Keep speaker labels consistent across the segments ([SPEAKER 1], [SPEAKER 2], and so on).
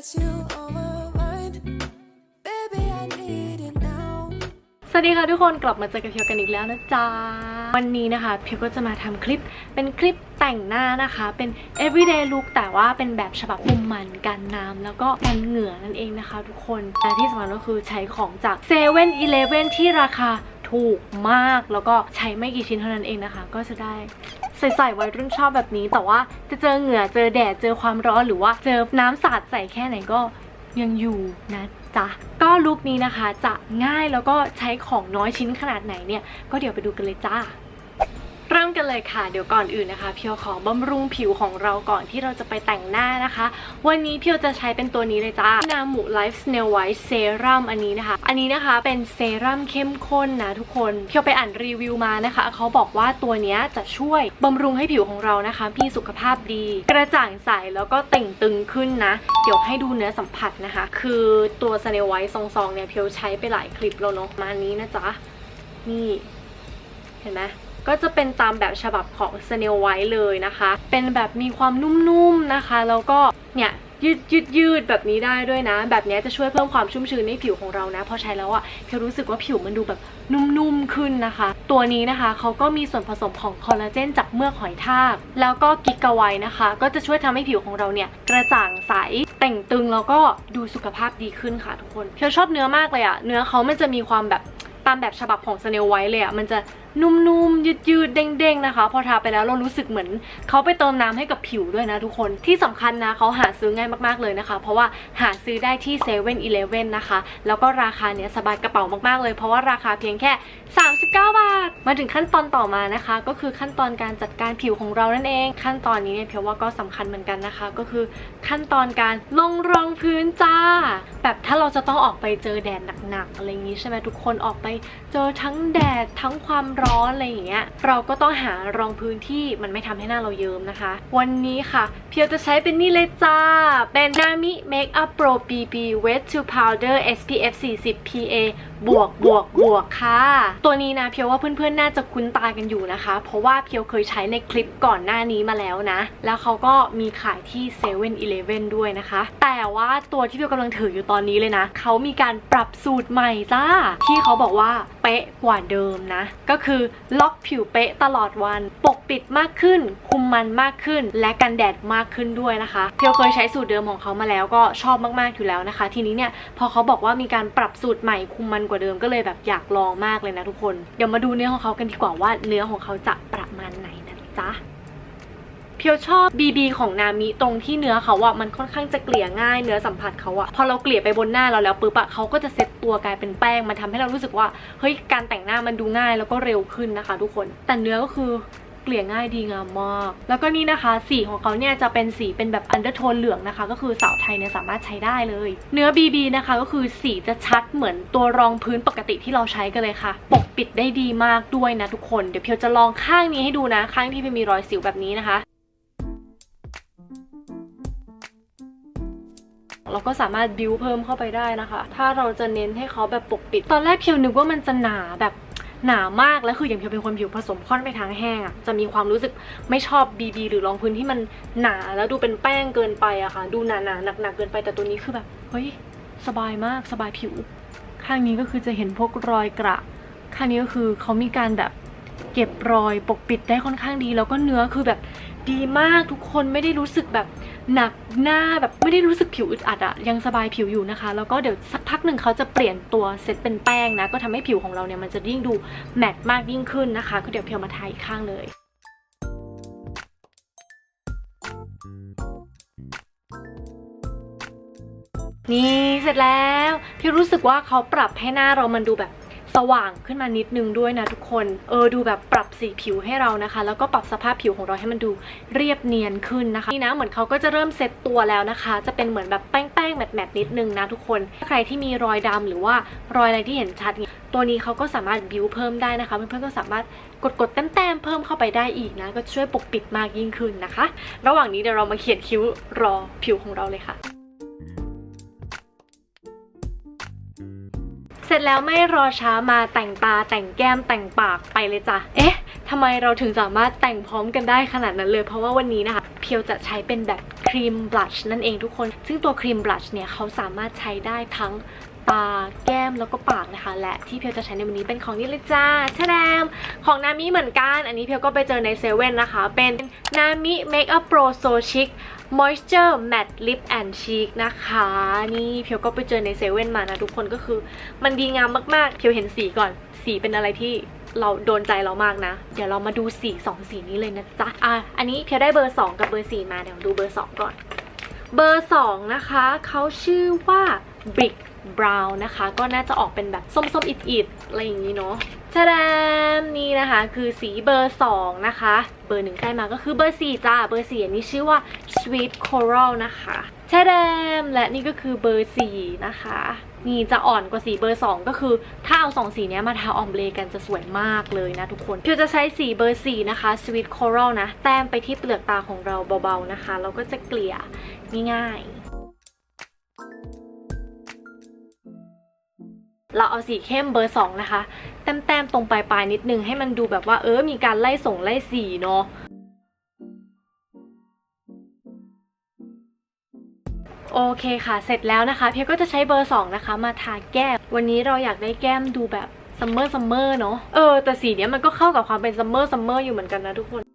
[SPEAKER 1] got you on my mind. Baby, I need it now.
[SPEAKER 2] สวัสดีค่ะทุกคนกลับมาเจอกับเพียวกันอีกแล้วนะจ๊ะ วันนี้นะคะเพียวก็จะมาทำคลิปเป็นคลิปแต่งหน้านะคะ เป็น everyday look แต่ว่าเป็นแบบฉบับคุมมันกันน้ำแล้วก็กันเหงื่อนั่นเองนะคะ ทุกคนและที่สำคัญก็คือใช้ของจาก7 e เ e ่ e อที่ราคาถูกมากแล้วก็ใช้ไม่กี่ชิ้นเท่านั้นเองนะคะ ก็จะได้ ใส่ๆวัยรุ่นชอบแบบนี้ แต่ว่าจะเจอเหงื่อเจอแดดเจอความร้อนหรือว่าเจอน้ำสาดใส่แค่ไหนก็ยังอยู่นะจ๊ะก็ลุคนี้นะคะจะง่ายแล้วก็ใช้ของน้อยชิ้นขนาดไหนเนี่ย ก็เดี๋ยวไปดูกันเลยจ้า เริ่มกันเลยค่ะ เดี๋ยวก่อนอื่นนะคะ เพียวขอบำรุงผิวของเราก่อนที่เราจะไปแต่งหน้านะคะ วันนี้เพียวจะใช้เป็นตัวนี้เลยจ้านามูไลฟ์สเนลไวท์เซรั่มอันนี้นะคะ อันนี้นะคะเป็นเซรั่มเข้มข้นนะทุกคน เพียวไปอ่านรีวิวมานะคะ เขาบอกว่าตัวนี้จะช่วยบำรุงให้ผิวของเรานะคะมีสุขภาพดี กระจ่างใสแล้วก็เต่งตึงขึ้นนะ เดี๋ยวให้ดูเนื้อสัมผัสนะคะ คือตัวสเนลไวท์ซองๆเนี่ยเพียวใช้ไปหลายคลิปแล้วเนาะมาอันนี้นะจ๊ะนี่ เห็นไหม ก็จะเป็นตามแบบฉบับของ Snail White เลยนะคะ เป็นแบบมีความนุ่มๆนะคะ แล้วก็เนี่ยยืดยืดยืดแบบนี้ได้ด้วยนะ แบบนี้จะช่วยเพิ่มความชุ่มชื้นในผิวของเรานะ พอใช้แล้วอะเพียรู้สึกว่าผิวมันดูแบบนุ่มๆขึ้นนะคะ ตัวนี้นะคะเขาก็มีส่วนผสมของคอลลาเจนจากเมือกหอยทาก แล้วก็กิกะไวนะคะ ก็จะช่วยทำให้ผิวของเราเนี่ยกระจ่างใสเต่งตึงแล้วก็ดูสุขภาพดีขึ้นค่ะทุกคนเพียวชอบเนื้อมากเลยอะเนื้อเขามันจะมีความแบบ ตามแบบฉบับของ Snail White เลยอะมันจะนุ่มๆ ยืดๆ เด้งๆ นะคะ พอทาไปแล้วเรารู้สึกเหมือนเขาไปเติมน้ำให้กับผิวด้วยนะทุกคนที่สำคัญนะเขาหาซื้อง่ายมากๆเลยนะคะ เพราะว่าหาซื้อได้ที่7 e เ e ่ e อนะคะ แล้วก็ราคาเนี้ยสบายกระเป๋ามากๆเลย เพราะว่าราคาเพียงแค่ 39 บาท มาถึงขั้นตอนต่อมานะคะ ก็คือขั้นตอนการจัดการผิวของเรานั่นเอง ขั้นตอนนี้เนี่ยเพียวว่าก็สำคัญเหมือนกันนะคะ ก็คือขั้นตอนการลงรองพื้นจ้า แบบถ้าเราจะต้องออกไปเจอแดดหนักๆอะไรอย่างนี้ใช่ไหมทุกคนออกไปเจอทั้งแดดทั้งความร้อนอะไรอย่างเงี้ยเราก็ต้องหารองพื้นที่มันไม่ทำให้หน้าเราเยิ้มนะคะ วันนี้ค่ะ เพียวจะใช้เป็นนี่เลยจ้า เป็น Nami Makeup Pro BB Wet to Powder SPF 40 PA บวกบวกบวกค่ะ ตัวนี้นะเพียวว่าเพื่อนๆน่าจะคุ้นตากันอยู่นะคะ เพราะว่าเพียวเคยใช้ในคลิปก่อนหน้านี้มาแล้วนะ แล้วเขาก็มีขายที่7 e เ e ่ e อด้วยนะคะ แต่ว่าตัวที่เพียวกำลังถืออยู่ตอนนี้เลยนะ เขามีการปรับสูตรใหม่จ้า ที่เขาบอกว่าเป๊ะกว่าเดิมนะ ก็คือล็อกผิวเป๊ะตลอดวัน ปกปิดมากขึ้น คุมมันมากขึ้น และกันแดดมากขึ้นด้วยนะคะ เพียวเคยใช้สูตรเดิมของเขามาแล้วก็ชอบมากๆอยู่แล้วนะคะ ทีนี้เนี่ยพอเขาบอกว่ามีการปรับสูตรใหม่คุมมันกว่าเดิมก็เลยแบบอยากลองมากเลยนะทุกคน เดี๋ยวมาดูเนื้อของเขากันดีกว่าว่าเนื้อของเขาจะประมาณไหนนะจ๊ะเพียวชอบ BB ของนามิตรงที่เนื้อเขาอะมันค่อนข้างจะเกลี่ยง่ายเนื้อสัมผัสเขาอะพอเราเกลี่ยไปบนหน้าเราแล้วปุ๊บอะเขาก็จะเซ็ตตัวกลายเป็นแป้งมันทำให้เรารู้สึกว่าเฮ้ยการแต่งหน้ามันดูง่ายแล้วก็เร็วขึ้นนะคะ ทุกคนแต่เนื้อก็คือ เกลี่ยง่ายดีงามมาก แล้วก็นี่นะคะ สีของเขาเนี่ยจะเป็นสีเป็นแบบอันเดอร์โทนเหลืองนะคะ ก็คือสาวไทยเนี่ยสามารถใช้ได้เลย เนื้อ BB นะคะก็คือสีจะชัดเหมือนตัวรองพื้นปกติที่เราใช้กันเลยค่ะ ปกปิดได้ดีมากด้วยนะทุกคน เดี๋ยวเพียวจะลองข้างนี้ให้ดูนะ ข้างที่มีรอยสิวแบบนี้นะคะเราก็สามารถบิวเพิ่มเข้าไปได้นะคะ ถ้าเราจะเน้นให้เขาแบบปกปิด ตอนแรกเพียวนึกว่ามันจะหนาแบบ หนามากแล้วคืออย่างเพียวเป็นคนผิวผสมค่อนไปทางแห้งอะ่ะจะมีความรู้สึกไม่ชอบบีบีหรือรองพื้นที่มันหนาแล้วดูเป็นแป้งเกินไปอะค่ะ ดูหนาหนาหนักหนักเกินไปแต่ตัวนี้คือแบบเฮ้ยสบายมากสบายผิว ข้างนี้ก็คือจะเห็นพวกรอยกระ ข้างนี้ก็คือเขามีการแบบเก็บรอยปกปิดได้ค่อนข้างดี แล้วก็เนื้อคือแบบดีมากทุกคนไม่ได้รู้สึกแบบ หนักหน้าแบบไม่ได้รู้สึกผิวอึดอัดอะยังสบายผิวอยู่นะคะ แล้วก็เดี๋ยวสักพักหนึ่งเขาจะเปลี่ยนตัวเซตเป็นแป้งนะ ก็ทำให้ผิวของเราเนี่ยมันจะยิ่งดูแมตต์มากยิ่งขึ้นนะคะ ก็เดี๋ยวเพียวมาทาอีกข้างเลยนี่เสร็จแล้ว พี่รู้สึกว่าเขาปรับให้หน้าเรามันดูแบบ สว่างขึ้นมานิดนึงด้วยนะทุกคน เออดูแบบปรับสีผิวให้เรานะคะ แล้วก็ปรับสภาพผิวของเราให้มันดูเรียบเนียนขึ้นนะคะนี่นะเหมือนเขาก็จะเริ่มเซตตัวแล้วนะคะ จะเป็นเหมือนแบบแป้งๆแมตต์ๆนิดนึงนะทุกคนถ้าใครที่มีรอยดำหรือว่ารอยอะไรที่เห็นชัดเนี่ยตัวนี้เขาก็สามารถบิวเพิ่มได้นะคะ เพื่อนๆก็สามารถกดๆแต้มๆเพิ่มเข้าไปได้อีกนะ ก็ช่วยปกปิดมากยิ่งขึ้นนะคะ ระหว่างนี้เดี๋ยวเรามาเขียนคิ้วรอผิวของเราเลยค่ะ เสร็จแล้วไม่รอช้ามาแต่งตาแต่งแก้มแต่งปากไปเลยจ้ะ เอ๊ะทำไมเราถึงสามารถแต่งพร้อมกันได้ขนาดนั้นเลย เพราะว่าวันนี้นะคะเพียวจะใช้เป็นแบบครีมบลัชนั่นเองทุกคน ซึ่งตัวครีมบลัชเนี่ยเขาสามารถใช้ได้ทั้ง ตา แก้มแล้วก็ปากนะคะ และที่เพียวจะใช้ในวันนี้เป็นของนี่เลยจ้าแชดมของนามิเหมือนกัน อันนี้เพียวก็ไปเจอในเซเว่นนะคะ เป็นนามิ Makeup Pro So Chic Moisture Matte Lip and Cheek นะคะ นี่เพียวก็ไปเจอในเซเว่นมานะทุกคนก็คือ มันดีงามมากๆ เพียวเห็นสีก่อน สีเป็นอะไรที่เราโดนใจเรามากนะ เดี๋ยวเรามาดูสีสองสีนี้เลยนะจ๊ะ อะ อันนี้เพียวได้เบอร์2กับเบอร์4มา เดี๋ยวดูเบอร์2ก่อน เบอร์2นะคะ เขาชื่อว่า Brick Brown นะคะ ก็น่าจะออกเป็นแบบส้มๆอิดๆอะไรอย่างนี้เนาะชะแดมนี่นะคะคือสีเบอร์ 2 นะคะ เบอร์หนึ่งใกล้มาก็คือเบอร์ 4 จ้า เบอร์4อันนี้ชื่อว่า Sweet Coral นะคะชะแดมและนี่ก็คือเบอร์ 4 นะคะ นี่จะอ่อนกว่าสีเบอร์ 2 ก็คือถ้าเอา 2 สีนี้มาทาออมเบรกันจะสวยมากเลยนะทุกคนเพียวจะใช้สีเบอร์ 4 นะคะ Sweet Coral นะ แต้มไปที่เปลือกตาของเราเบาๆนะคะแล้วก็จะเกลี่ยง่ายๆ เราเอาสีเข้มเบอร์2นะคะ แต้มๆตรงปลายๆนิดนึงให้มันดูแบบว่าเออมีการไล่ส่งไล่สีเนาะโอเคค่ะ เสร็จแล้วนะคะ เพียก็จะใช้เบอร์ 2 นะคะ มาทาแก้ม วันนี้เราอยากได้แก้มดูแบบซัมเมอร์ซัมเมอร์เนาะ เออ แต่สีเนี้ยมันก็เข้ากับความเป็นซัมเมอร์ซัมเมอร์อยู่เหมือนกันนะทุกคน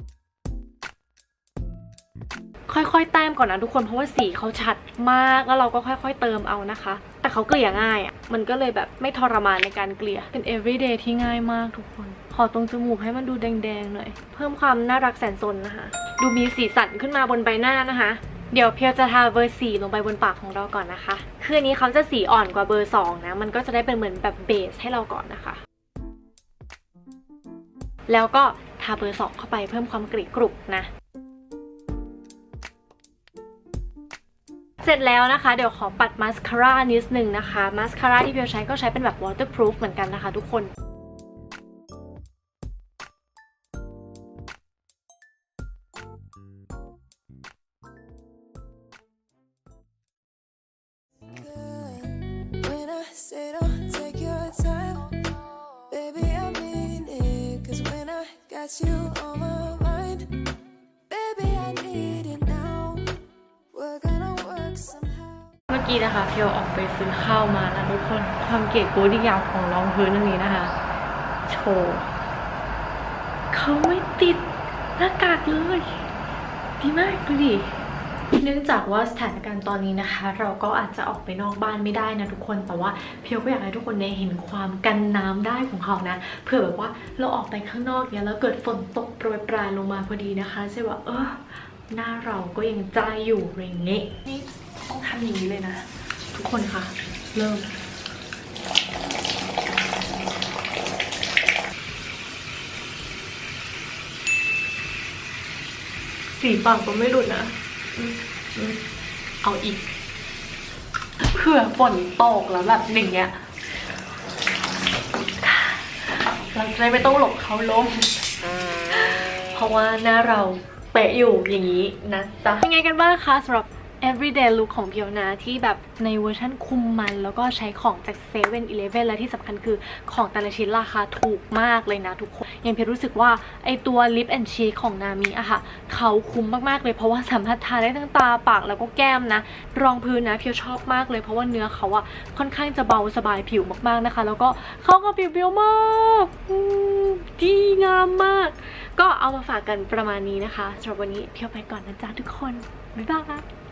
[SPEAKER 2] ค่อยๆแต้มก่อนนะทุกคนเพราะว่าสีเขาชัดมากแล้วเราก็ค่อย ๆ เติมเอานะคะ แต่เขาเกลี่ยง่ายอะ่ะมันก็เลยแบบไม่ทรมานในการเกลี่ยเป็น everyday ที่ง่ายมากทุกคน ขอตรงจมูกให้มันดูแดงๆหน่อย เพิ่มความน่ารักแสนสนนะคะ ดูมีสีสันขึ้นมาบนใบหน้านะคะเดี๋ยวเพียวจะทาเบอร์สี่ลงไปบนปากของเราก่อนนะคะ คืออันนี้เขาจะสีอ่อนกว่าเบอร์สองนะ มันก็จะได้เป็นเหมือนแบบเบสให้เราก่อนนะคะ แล้วก็ทาเบอร์สองเข้าไปเพิ่มความกริกรุบนะ เสร็จแล้วนะคะ เดี๋ยวขอปัดมาสคาร่านิดนึงนะคะ มาสคาร่าที่เพียวใช้ก็ใช้เป็นแบบ waterproof เหมือนกันนะคะทุกคน
[SPEAKER 1] good. When I
[SPEAKER 2] กี้นะคะเพียวออกไปซื้อข้าวมานะทุกคนความเก๋กูดียาวของรองพื้นอันนี้นะคะ โชว์เขาไม่ติดหน้ากากเลยดีมากดูดิเนื่องจากว่าสถานการณ์ตอนนี้นะคะ เราก็อาจจะออกไปนอกบ้านไม่ได้นะทุกคนแต่ว่าเพียวก็อยากให้ทุกคนได้เห็นความกันน้ำได้ของเขานะเผื่อแบบว่าเราออกไปข้างนอกเนี่ยแล้วเกิดฝนตกโปรยปลายลงมาพอดีนะคะใช่ว่าเออหน้าเราก็ยังใจอยู่อะไรงเงี้ย ต้องทำอย่างนี้เลยนะ ทุกคนคะเริ่ม สีปากก็ไม่หลุดนะเอาอีกเผื่อฝนตกแล้วแบบหนึ่งเงี้ยเราจะได้ไม่ต้องหลบเขาล้ม เพราะว่าหน้าเราเป๊ะอยู่อย่างนี้นะจ๊ะ เป็นไงกันบ้างคะสำหรับ everyday look ของเพียวนะที่แบบในเวอร์ชั่นคุมมัน แล้วก็ใช้ของจาก7 e เ e ่ e อและที่สำคัญคือของแต่ละชิ้นราคาถูกมากเลยนะทุกคน ยังเพียวรู้สึกว่าไอตัว lip and cheek ของนามิอะค่ะ เขาคุ้มมากๆเลยเพราะว่าสามารถทาได้ทั้งตาปากแล้วก็แก้มนะ รองพื้นนะเพียวชอบมากเลยเพราะว่าเนื้อเขาอะค่อนข้างจะเบาสบายผิวมากๆนะคะ แล้วก็เข้ากับผิวเพียวมากดีงามมาก ก็เอามาฝากกันประมาณนี้นะคะสำหรับวันนี้เพียวไปก่อนนะจ๊ะทุกคนบ๊ายบาย